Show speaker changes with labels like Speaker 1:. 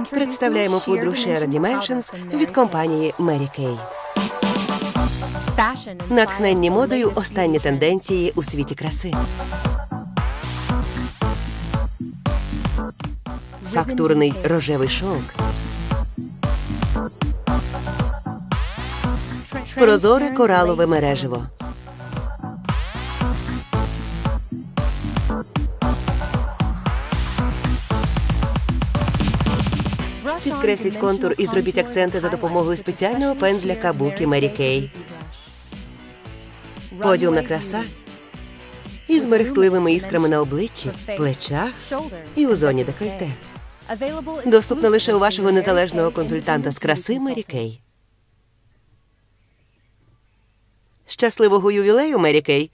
Speaker 1: Представляємо пудру Share Dimensions від компанії Mary Kay. Натхненні модою останні тенденції у світі краси. Фактурний рожевий шовк. Прозоре коралове мереживо. Підкресліть контур і зробіть акценти за допомогою спеціального пензля Кабуки Mary Kay. Подіумна краса із мерехтливими іскрами на обличчі, плечах і у зоні декольте. Доступна лише у вашого незалежного консультанта з краси Mary Kay. Щасливого ювілею, Мері Кей!